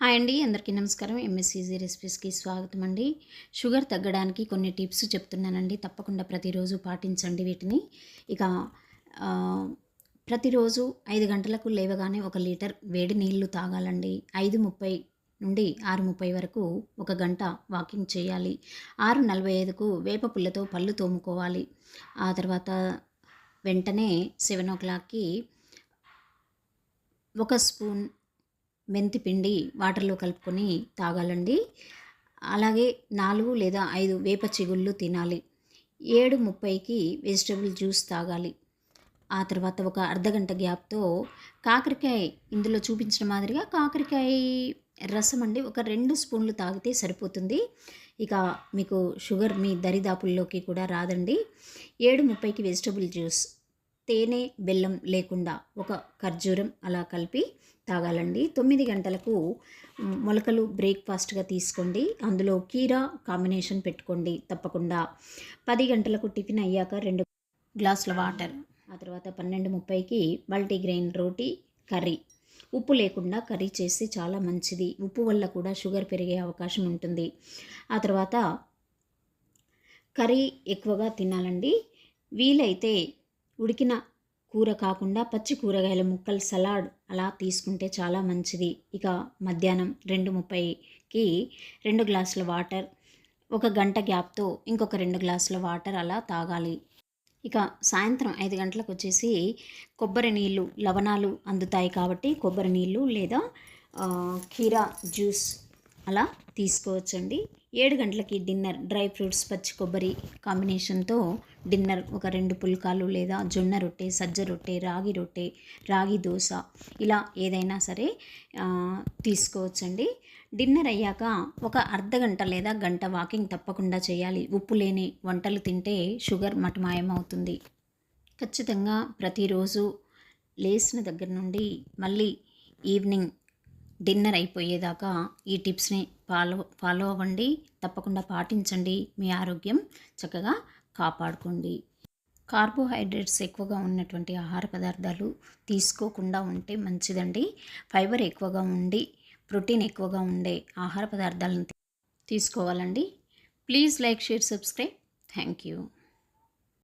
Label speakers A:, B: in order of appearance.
A: Hi అండి అందరికీ నమస్కారం. ఎంఎస్సీజీ రెసిపీస్కి స్వాగతం అండి. షుగర్ తగ్గడానికి కొన్ని టిప్స్ చెప్తున్నానండి. తప్పకుండా ప్రతిరోజు పాటించండి వీటిని. ఇక ప్రతిరోజు ఐదు గంటలకు లేవగానే ఒక లీటర్ వేడి నీళ్ళు తాగాలండి. ఐదు ముప్పై నుండి ఆరు ముప్పై వరకు ఒక గంట వాకింగ్ చేయాలి. ఆరు నలభై ఐదుకు వేప పుల్లతో పళ్ళు తోముకోవాలి. ఆ తర్వాత వెంటనే సెవెన్ ఓ క్లాక్కి ఒక స్పూన్ మెంతి పిండి వాటర్లో కలుపుకొని తాగాలండి. అలాగే నాలుగు లేదా ఐదు వేప చిగుళ్ళు తినాలి. ఏడు ముప్పైకి వెజిటబుల్ జ్యూస్ తాగాలి. ఆ తర్వాత ఒక అర్ధగంట గ్యాప్తో కాకరకాయ ఇందులో చూపించిన మాదిరిగా కాకరకాయ రసం అండి ఒక రెండు స్పూన్లు తాగితే సరిపోతుంది. ఇక మీకు షుగర్ మీ దరిదాపుల్లోకి కూడా రాదండి. ఏడు ముప్పైకి వెజిటబుల్ జ్యూస్ తేనె బెల్లం లేకుండా ఒక ఖర్జూరం అలా కలిపి తాగాలండి. తొమ్మిది గంటలకు మొలకలు బ్రేక్ఫాస్ట్గా తీసుకోండి. అందులో కీరా కాంబినేషన్ పెట్టుకోండి తప్పకుండా. పది గంటలకు టిఫిన్ అయ్యాక రెండు గ్లాసుల వాటర్ ఆ తర్వాత పన్నెండు ముప్పైకి మల్టీగ్రెయిన్ రోటీ కర్రీ. ఉప్పు లేకుండా కర్రీ చేస్తే చాలా మంచిది. ఉప్పు వల్ల కూడా షుగర్ పెరిగే అవకాశం ఉంటుంది. ఆ తర్వాత కర్రీ ఎక్కువగా తినాలండి. వీలైతే ఉడికిన కూర కాకుండా పచ్చి కూరగాయల ముక్కలు సలాడ్ అలా తీసుకుంటే చాలా మంచిది. ఇక మధ్యాహ్నం రెండు ముప్పైకి రెండు గ్లాసుల వాటర్ ఒక గంట గ్యాప్తో ఇంకొక రెండు గ్లాసుల వాటర్ అలా తాగాలి. ఇక సాయంత్రం ఐదు గంటలకు వచ్చేసి కొబ్బరి నీళ్ళు లవణాలు అందుతాయి కాబట్టి కొబ్బరి నీళ్ళు లేదా కీరా జ్యూస్ అలా తీసుకోవచ్చండి. ఏడు గంటలకి డిన్నర్ డ్రై ఫ్రూట్స్ పచ్చి కొబ్బరి కాంబినేషన్తో డిన్నర్. ఒక రెండు పుల్కాలు లేదా జొన్న రొట్టె సజ్జ రొట్టె రాగి రొట్టె రాగి దోశ ఇలా ఏదైనా సరే తీసుకోవచ్చండి. డిన్నర్ అయ్యాక ఒక అర్ధ గంట లేదా గంట వాకింగ్ తప్పకుండా చేయాలి. ఉప్పు లేని వంటలు తింటే షుగర్ మటమాయమవుతుంది. ఖచ్చితంగా ప్రతిరోజు లేచిన దగ్గర నుండి మళ్ళీ ఈవినింగ్ డిన్నర్ అయిపోయేదాకా ఈ టిప్స్ని ఫాలో ఫాలో అవ్వండి. తప్పకుండా పాటించండి. మీ ఆరోగ్యం చక్కగా కాపాడుకోండి. కార్బోహైడ్రేట్స్ ఎక్కువగా ఉన్నటువంటి ఆహార పదార్థాలు తీసుకోకుండా ఉంటే మంచిదండి. ఫైబర్ ఎక్కువగా ఉండి ప్రోటీన్ ఎక్కువగా ఉండే ఆహార పదార్థాలను తీసుకోవాలండి. Please like share subscribe. Thank you.